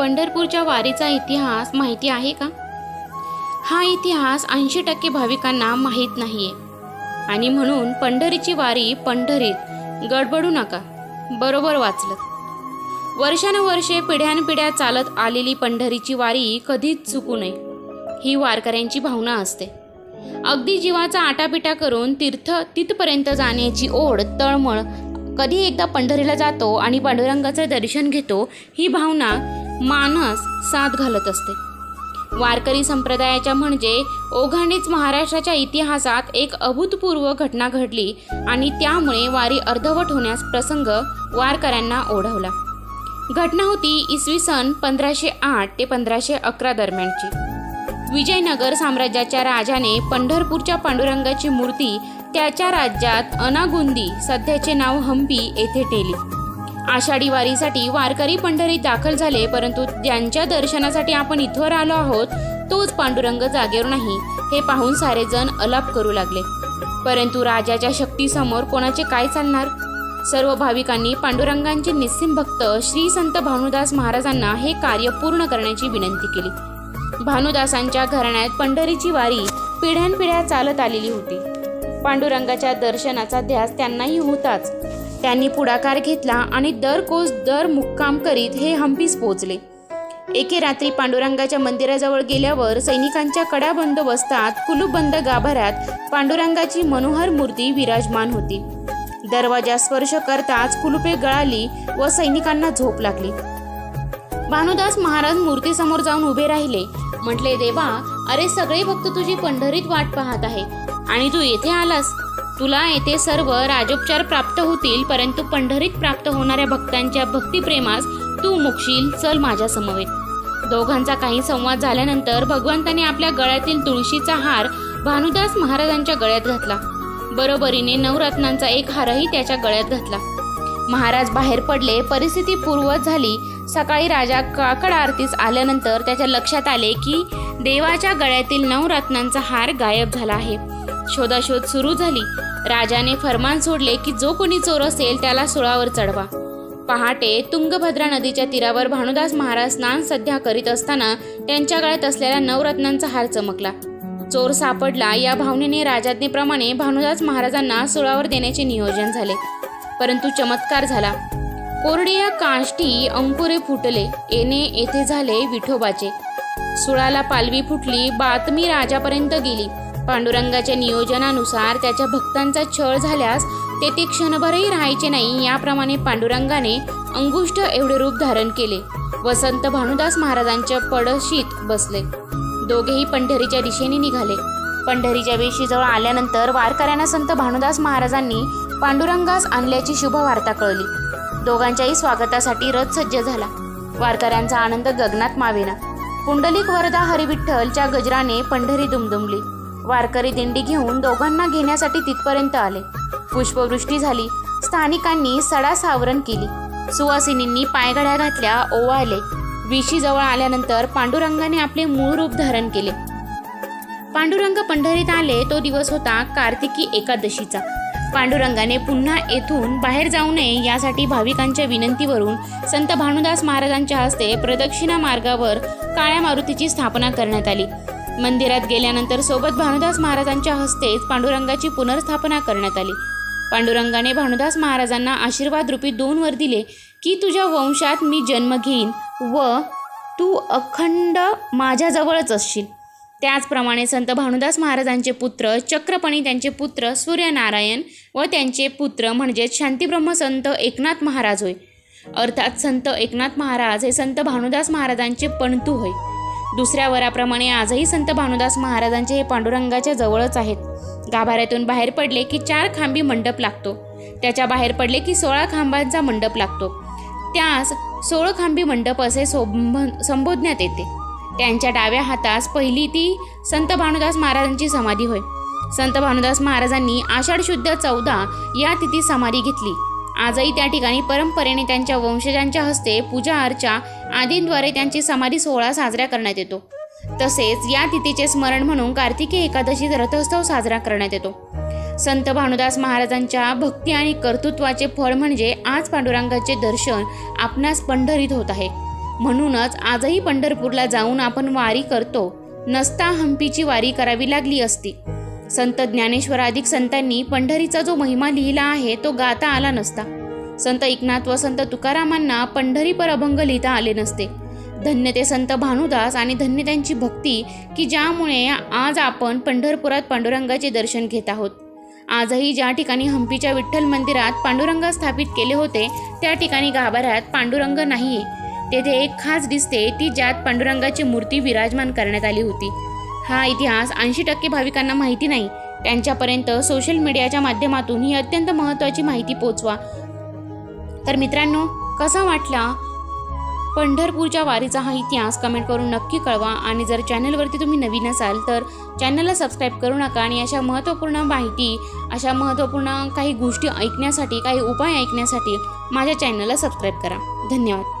पंढरपूरच्या वारीचा इतिहास माहिती आहे का? हा इतिहास ऐंशी टक्के भाविकांना माहीत नाहीये. आणि म्हणून पंढरीची वारी पंढरीत गडबडू नका. बरोबर वाचलं वर्षानुवर्षे पिढ्यानपिढ्या चालत आलेली पंढरीची वारी कधीच चुकू नये. ही वारकऱ्यांची भावना असते. अगदी जीवाचा आटापिटा करून तीर्थ तिथपर्यंत जाण्याची ओढ तळमळ कधी एकदा पंढरीला जातो आणि पांडुरंगाचं दर्शन घेतो ही भावना मानस साथ घालत असते. वारकरी संप्रदायाच्या म्हणजे ओघांडीच महाराष्ट्राच्या इतिहासात एक अभूतपूर्व घटना घडली आणि त्यामुळे वारी अर्धवट होण्यास प्रसंग वारकऱ्यांना ओढवला. घटना होती इसवी सन पंधराशे आठ ते पंधराशे अकरा दरम्यानची. विजयनगर साम्राज्याच्या राजाने पंढरपूरच्या पांडुरंगाची मूर्ती त्याच्या राज्यात अनागुंदी सध्याचे नाव हम्पी येथे टेली आषाढी वारीसाठी वारकरी पंढरीत दाखल झाले परंतु ज्यांच्या दर्शनासाठी आपण इथवर आलो आहोत तोच पांडुरंग जागेवर नाही हे पाहून सारेजण अलाप करू लागले. परंतु राजाच्या शक्तीसमोर कोणाचे काय चालणार? सर्व भाविकांनी पांडुरंगांचे निस्सिम भक्त श्री संत भानुदास महाराजांना हे कार्य पूर्ण करण्याची विनंती केली. भानुदासांच्या घराण्यात पंढरीची वारी पिढ्यानपिढ्या चालत आलेली होती. पांडुरंगाच्या दर्शनाचा ध्यास त्यांनाही होताच. त्यांनी पुढाकार घेतला आणि दर कोस दर मुक्काम करीत हे हम्पीस पोचले एके रात्री पांडुरंगाच्या मंदिराजवळ गेल्यावर सैनिकांच्या कडा बंदोबस्तात कुलूपबंद गाभाऱ्यात पांडुरंगाची मनोहर मूर्ती विराजमान होती. दरवाजा स्पर्श करताच कुलुपे गळाली व सैनिकांना झोप लागली. भानुदास महाराज मूर्तीसमोर जाऊन उभे राहिले. म्हटले देवा अरे सगळे भक्त तुझी पंढरीत वाट पाहत आहे. आणि तू येथे आलास? तुला येथे सर्व राजोपचार प्राप्त होतील परंतु पंढरीत प्राप्त होणाऱ्या भक्तांच्या भक्तिप्रेमास तू मुकशील चल माझ्या समवेत. दोघांचा काही संवाद झाल्यानंतर भगवंताने आपल्या गळ्यातील तुळशीचा हार भानुदास महाराजांच्या गळ्यात घातला. बरोबरीने नवरत्नांचा एक हारही त्याच्या गळ्यात घातला. महाराज बाहेर पडले परिस्थिती पूर्वत झाली. सकाळी राजा काकड आरतीस आल्यानंतर त्याच्या लक्षात आले की देवाच्या गळ्यातील नवरत्नांचा हार गायब झाला आहे. शोधाशोध सुरू झाली. राजाने फरमान सोडले की जो कोणी चोर असेल त्याला सुळावर चढवा. पहाटे तुंगभद्रा नदीच्या तीरावर भानुदास महाराज स्नान सध्या करीत असताना त्यांच्या गळ्यात असलेल्या नवरत्नांचा हार चमकला. चोर सापडला या भावनेने राजाज्ञेप्रमाणे भानुदास महाराजांना सुळावर देण्याचे नियोजन झाले. परंतु चमत्कार झाला. कोरडिया काष्टी अंकुरे फुटले. येणे येथे झाले विठोबाचे. सुळाला पालवी फुटली बातमी राजापर्यंत गेली. पांडुरंगाच्या नियोजनानुसार त्याच्या भक्तांचा छळ झाल्यास तेथे क्षणभरही राहायचे नाही याप्रमाणे पांडुरंगाने अंगुष्ठ एवढे रूप धारण केले. वसंत भानुदास महाराजांच्या पडशीत बसले. दोघेही पंढरीच्या दिशेने निघाले. पंढरीच्या वेशीजवळ आल्यानंतर वारकऱ्यांना संत भानुदास महाराजांनी पांडुरंगास आणल्याची शुभ वार्ता कळली. दोघांच्याही स्वागतासाठी रथ सज्ज झाला. वारकऱ्यांचा आनंद गगनात मावेना. पुंडलिक वरदा हरिविठ्ठलच्या गजराने पंढरी दुमदुमली. वारकरी दिंडी घेऊन दोघांना घेण्यासाठी तिथपर्यंत आले. पुष्पवृष्टी झाली. स्थानिकांनी सडा सावरण केली. सुवासिनींनी पायघड्या घातल्या ओवाळले. विशीजवळ आल्यानंतर पांडुरंगाने आपले मूळ रूप धारण केले. पांडुरंग पंढरीत आले तो दिवस होता कार्तिकी एकादशीचा. पांडुरंगाने पुन्हा येथून बाहेर जाऊ नये यासाठी भाविकांच्या विनंतीवरून संत भानुदास महाराजांच्या हस्ते प्रदक्षिणा मार्गावर काळ्या मारुतीची स्थापना करण्यात आली. मंदिरात गेल्यानंतर सोबत भानुदास महाराजांच्या हस्तेच पांडुरंगाची पुनर्स्थापना करण्यात आली. पांडुरंगाने भानुदास महाराजांना आशीर्वाद रूपी दोन वर दिले की तुझ्या वंशात मी जन्म घेईन व तू अखंड माझ्याजवळच असशील. त्याचप्रमाणे संत भानुदास महाराजांचे पुत्र चक्रपणी त्यांचे पुत्र सूर्यनारायण व त्यांचे पुत्र म्हणजेच शांतीब्रह्म संत एकनाथ महाराज होय. अर्थात संत एकनाथ महाराज हे संत भानुदास महाराजांचे पणतू होय. दुसऱ्या वराप्रमाणे आजही संत भानुदास महाराजांचे हे पांडुरंगाच्या जवळच आहेत. गाभाऱ्यातून बाहेर पडले की चार खांबी मंडप लागतो. त्याच्या बाहेर पडले की सोळा खांबांचा मंडप लागतो. त्यास सोळ खांबी मंडप असे सोंब संबोधण्यात येते. त्यांच्या डाव्या हातास पहिली ती संत भानुदास महाराजांची समाधी होय. संत भानुदास महाराजांनी आषाढ शुद्ध चौदा या तिथी समाधी घेतली. आजही त्या ठिकाणी परंपरेने त्यांच्या वंशजांच्या हस्ते पूजा अर्चा आदींद्वारे त्यांची समाधी सोहळा साजरा करण्यात येतो. तसेच या तिथीचे स्मरण म्हणून कार्तिकी एकादशीत रथोत्सव साजरा करण्यात येतो. संत भानुदास महाराजांच्या भक्ती आणि कर्तृत्वाचे फळ म्हणजे आज पांडुरंगाचे दर्शन आपणास पंढरीत होत आहे. म्हणूनच आजही पंढरपूरला जाऊन आपण वारी करतो. नसता हंपीची वारी करावी लागली असती. संत ज्ञानेश्वराधिक संतांनी पंढरीचा जो महिमा लिहिला आहे तो गाता आला नसता. संत एकनाथ व संत तुकारामांना पंढरी पर अभंग लिहिता आले नसते. धन्य ते संत भानुदास आणि धन्य त्यांची भक्ती की ज्यामुळे आज आपण पंढरपुरात पांडुरंगाचे दर्शन घेत आहोत. आजही ज्या ठिकाणी हंपीच्या विठ्ठल मंदिरात पांडुरंग स्थापित केले होते त्या ठिकाणी गाभाऱ्यात पांडुरंग नाहीये. तेथे एक खास दिसते ती ज्यात पांडुरंगाची मूर्ती विराजमान करण्यात आली होती. हा इतिहास ऐंशी टक्के भाविकांना माहिती नाही. त्यांच्यापर्यंत सोशल मीडियाच्या माध्यमातून ही अत्यंत महत्त्वाची माहिती पोचवा. तर मित्रांनो कसा वाटला पंढरपूरच्या वारीचा हा इतिहास? कमेंट करून नक्की कळवा. आणि जर चॅनलवरती तुम्ही नवीन असाल तर चॅनलला सबस्क्राईब करू नका. आणि अशा महत्त्वपूर्ण माहिती अशा महत्त्वपूर्ण काही गोष्टी ऐकण्यासाठी काही उपाय ऐकण्यासाठी माझ्या चॅनलला सबस्क्राईब करा. धन्यवाद.